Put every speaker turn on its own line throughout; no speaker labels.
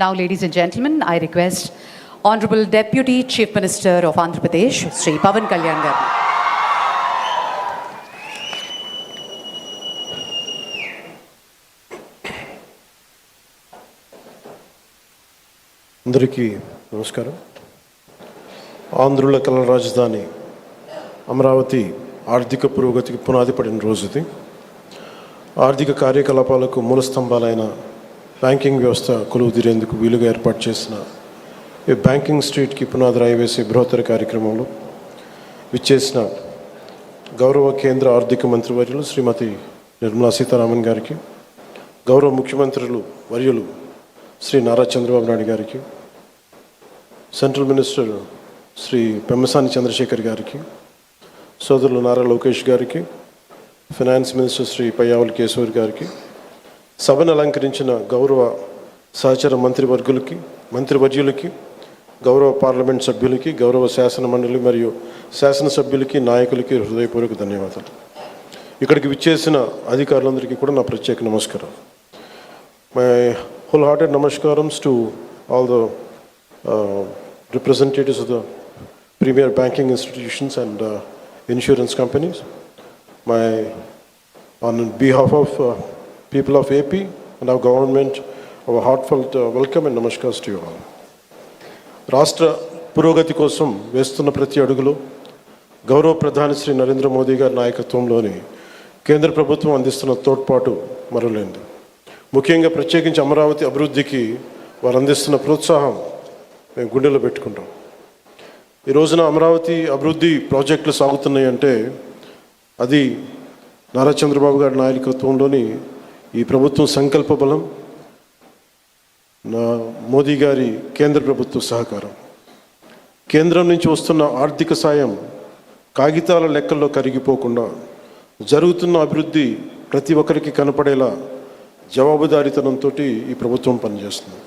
Now, ladies and gentlemen, I request Honorable Deputy Chief Minister of Andhra Pradesh, Sri Pavan Kalyan garu.
అందరికీ నమస్కారం ఆంధ్రుల కళ రాజధాని అమరావతి ఆర్థిక పురోగతికి పునాది పడిన రోజుది ఆర్థిక కార్యకలాపాలకు మూల స్తంభాలైన బ్యాంకింగ్ వ్యవస్థ కొలువు తీరేందుకు వీలుగా ఏర్పాటు చేసిన ఈ బ్యాంకింగ్ స్ట్రీట్కి పునాది రాయి వేసే బృహత్తర కార్యక్రమంలో విచ్చేసిన గౌరవ కేంద్ర ఆర్థిక మంత్రివర్యులు శ్రీమతి నిర్మలా సీతారామన్ గారికి గౌరవ ముఖ్యమంత్రులు వర్యులు శ్రీ నారా చంద్రబాబు నాయుడు గారికి సెంట్రల్ మినిస్టర్ శ్రీ పెమ్మసాని చంద్రశేఖర్ గారికి సోదరులు నారా లోకేష్ గారికి ఫినాన్స్ మినిస్టర్ శ్రీ పయ్యావుల కేశవర్ గారికి సభను అలంకరించిన గౌరవ సహచర మంత్రివర్గులకి మంత్రివర్యులకి గౌరవ పార్లమెంట్ సభ్యులకి గౌరవ శాసన మండలి మరియు శాసనసభ్యులకి నాయకులకి హృదయపూర్వక ధన్యవాదాలు. ఇక్కడికి విచ్చేసిన అధికారులందరికీ కూడా నా ప్రత్యేక నమస్కారం my whole hearted నమస్కారంస్ to all the representatives of the premier banking institutions and insurance companies my on behalf of people of AP and our government, our heartfelt uh, welcome and namaskars to you all. రాష్ట్ర పురోగతి కోసం వేస్తున్న ప్రతి అడుగులో గౌరవ ప్రధాని శ్రీ నరేంద్ర మోదీ గారి నాయకత్వంలోని కేంద్ర ప్రభుత్వం అందిస్తున్న తోడ్పాటు మరలేంది ముఖ్యంగా ప్రత్యేకించి అమరావతి అభివృద్ధికి వారు అందిస్తున్న ప్రోత్సాహం మేము గుండెలో పెట్టుకుంటాం ఈ రోజున అమరావతి అభివృద్ధి ప్రాజెక్టులు సాగుతున్నాయి అంటే అది నారా చంద్రబాబు గారి నాయకత్వంలోని ఈ ప్రభుత్వం సంకల్ప బలం నా మోదీ గారి కేంద్ర ప్రభుత్వ సహకారం. కేంద్రం నుంచి వస్తున్న ఆర్థిక సాయం కాగితాల లెక్కల్లో కరిగిపోకుండా జరుగుతున్న అభివృద్ధి ప్రతి ఒక్కరికి కనపడేలా జవాబుదారీతనంతో ఈ ప్రభుత్వం పనిచేస్తుంది.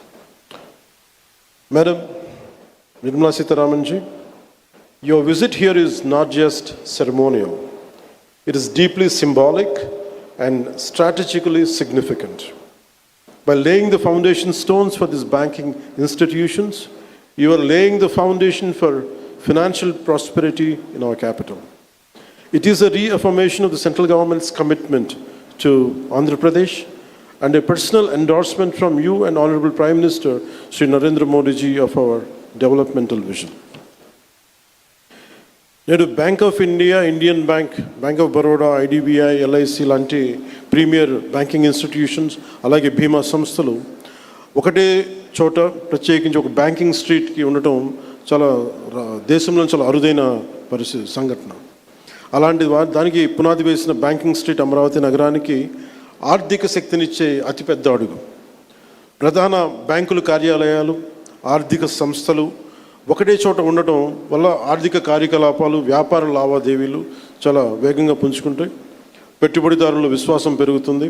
Madam Nirmala Sitharaman ji your visit here is not just ceremonial it is deeply symbolic and strategically significant. By laying the foundation stones for these banking institutions, you are laying the foundation for financial prosperity in our capital. It is a reaffirmation of the central government's commitment to Andhra Pradesh and a personal endorsement from you and Honorable Prime Minister Sri Narendra Modi of our developmental vision. నేడు Bank of India Indian bank bank of Baroda IDBI LIC లాంటి premier banking institutions అలాగే బీమా సంస్థలు ఒకటే చోట ప్రత్యేకించి ఒక banking స్ట్రీట్కి ఉండటం చాలా దేశంలో చాలా అరుదైన పరిస్థితి సంఘటన. అలాంటి దానికి పునాది వేసిన బ్యాంకింగ్ స్ట్రీట్ అమరావతి నగరానికి ఆర్థిక శక్తినిచ్చే అతిపెద్ద అడుగు. ప్రధాన బ్యాంకుల కార్యాలయాలు ఆర్థిక సంస్థలు ఒకటే చోట ఉండటం వల్ల ఆర్థిక కార్యకలాపాలు వ్యాపార లావాదేవీలు చాలా వేగంగా పుంజుకుంటాయి. పెట్టుబడిదారుల విశ్వాసం పెరుగుతుంది.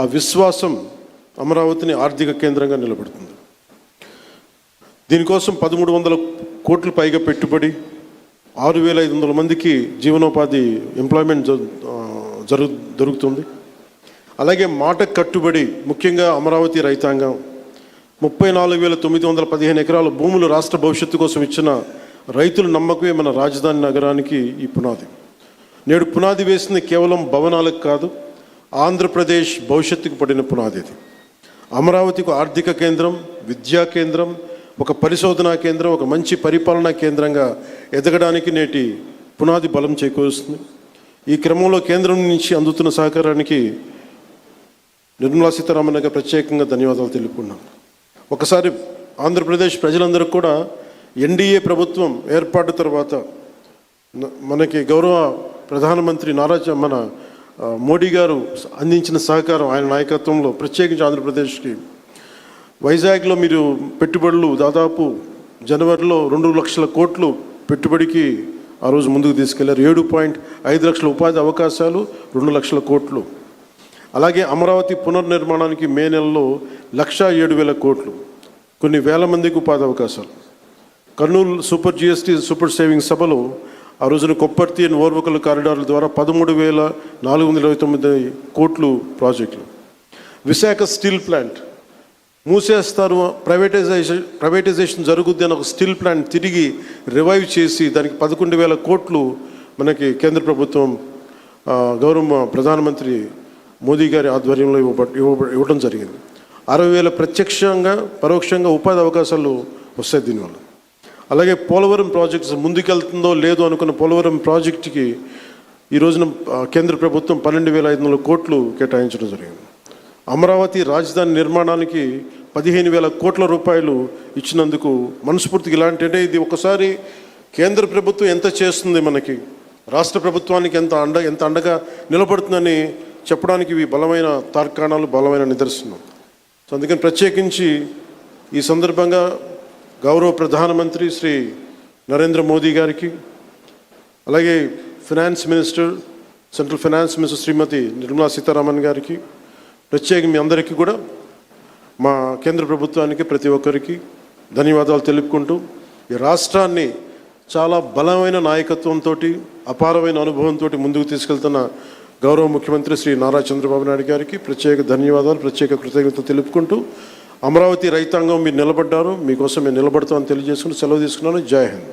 ఆ విశ్వాసం అమరావతిని ఆర్థిక కేంద్రంగా నిలబెడుతుంది. దీనికోసం పదమూడు వందల కోట్లు పైగా పెట్టుబడి ఆరు వేల ఐదు వందల మందికి జీవనోపాధి ఎంప్లాయ్మెంట్ జరు దొరుకుతుంది. అలాగే మాట కట్టుబడి ముఖ్యంగా అమరావతి రైతాంగం ముప్పై నాలుగు వేల తొమ్మిది వందల పదిహేను ఎకరాల భూములు రాష్ట్ర భవిష్యత్తు కోసం ఇచ్చిన రైతుల నమ్మకమే మన రాజధాని నగరానికి ఈ పునాది. నేడు పునాది వేసింది కేవలం భవనాలకు కాదు ఆంధ్రప్రదేశ్ భవిష్యత్తుకు పడిన పునాది ఇది అమరావతికి ఆర్థిక కేంద్రం విద్యా కేంద్రం ఒక పరిశోధనా కేంద్రం ఒక మంచి పరిపాలనా కేంద్రంగా ఎదగడానికి నేటి పునాది బలం చేకూరుస్తుంది. ఈ క్రమంలో కేంద్రం నుంచి అందుతున్న సహకారానికి నిర్మలా సీతారామన్ గారు ప్రత్యేకంగా ధన్యవాదాలు తెలుపుకున్నాను ఒకసారి ఆంధ్రప్రదేశ్ ప్రజలందరూ కూడా ఎన్డీఏ ప్రభుత్వం ఏర్పాటు తర్వాత మనకి గౌరవ ప్రధానమంత్రి నారా మన మోడీ గారు అందించిన సహకారం ఆయన నాయకత్వంలో ప్రత్యేకించి ఆంధ్రప్రదేశ్కి. వైజాగ్లో మీరు పెట్టుబడులు దాదాపు జనవరిలో రెండు లక్షల కోట్లు పెట్టుబడికి ఆ రోజు ముందుకు తీసుకెళ్ళారు. ఏడు పాయింట్ ఐదు లక్షల ఉపాధి అవకాశాలు రెండు లక్షల కోట్లు. అలాగే అమరావతి పునర్నిర్మాణానికి మే నెలలో లక్షా ఏడు వేల కోట్లు. కొన్ని వేల మందికి ఉపాధి అవకాశాలు. Kurnool super GST super saving సభలో ఆ రోజున కొప్పర్తి అండ్ ఓర్వకల్ కారిడార్ల ద్వారా పదమూడు వేల నాలుగు వందల ఇరవై తొమ్మిది కోట్లు ప్రాజెక్టులు. Visakha steel plant. మూసేస్తారు privatization privatization జరుగుద్ది అని ఒక స్టీల్ ప్లాంట్ తిరిగి రివైవ్ చేసి దానికి పదకొండు వేల కోట్లు మనకి కేంద్ర ప్రభుత్వం గౌరవ ప్రధానమంత్రి మోదీ గారి ఆధ్వర్యంలో ఇవ్వ ఇవ్వబ- ఇవ్వడం జరిగింది. అరవై వేల ప్రత్యక్షంగా పరోక్షంగా ఉపాధి అవకాశాలు వస్తాయి దీనివల్ల. అలాగే పోలవరం ప్రాజెక్ట్స్ ముందుకెళ్తుందో లేదో అనుకున్న పోలవరం ప్రాజెక్టుకి ఈ రోజున కేంద్ర ప్రభుత్వం పన్నెండు వేల ఐదు వందల కోట్లు కేటాయించడం జరిగింది. అమరావతి రాజధాని నిర్మాణానికి పదిహేను వేల కోట్ల రూపాయలు ఇచ్చినందుకు మనస్ఫూర్తిగా ఇలాంటి అంటే ఇది ఒకసారి కేంద్ర ప్రభుత్వం ఎంత చేస్తుంది మనకి రాష్ట్ర ప్రభుత్వానికి ఎంత అండ ఎంత అండగా నిలబడుతుందని చెప్పడానికి ఇవి బలమైన తార్కాణాలు బలమైన నిదర్శనం. సో అందుకని ప్రత్యేకించి ఈ సందర్భంగా గౌరవ ప్రధానమంత్రి శ్రీ నరేంద్ర మోదీ గారికి అలాగే finance minister central finance minister Srimathi Nirmala Sitharaman గారికి ప్రత్యేక మీ అందరికీ కూడా మా కేంద్ర ప్రభుత్వానికి ప్రతి ఒక్కరికి ధన్యవాదాలు తెలుపుకుంటూ ఈ రాష్ట్రాన్ని చాలా బలమైన నాయకత్వంతో అపారమైన అనుభవంతో ముందుకు తీసుకెళ్తున్న గౌరవ ముఖ్యమంత్రి శ్రీ నారా చంద్రబాబు నాయుడు గారికి ప్రత్యేక ధన్యవాదాలు ప్రత్యేక కృతజ్ఞత తెలుపుకుంటూ అమరావతి రైతాంగం మీరు నిలబడ్డారు మీకోసం మేము నిలబడతామని తెలియజేసుకుని సెలవు తీసుకున్నాను. జై హింద్.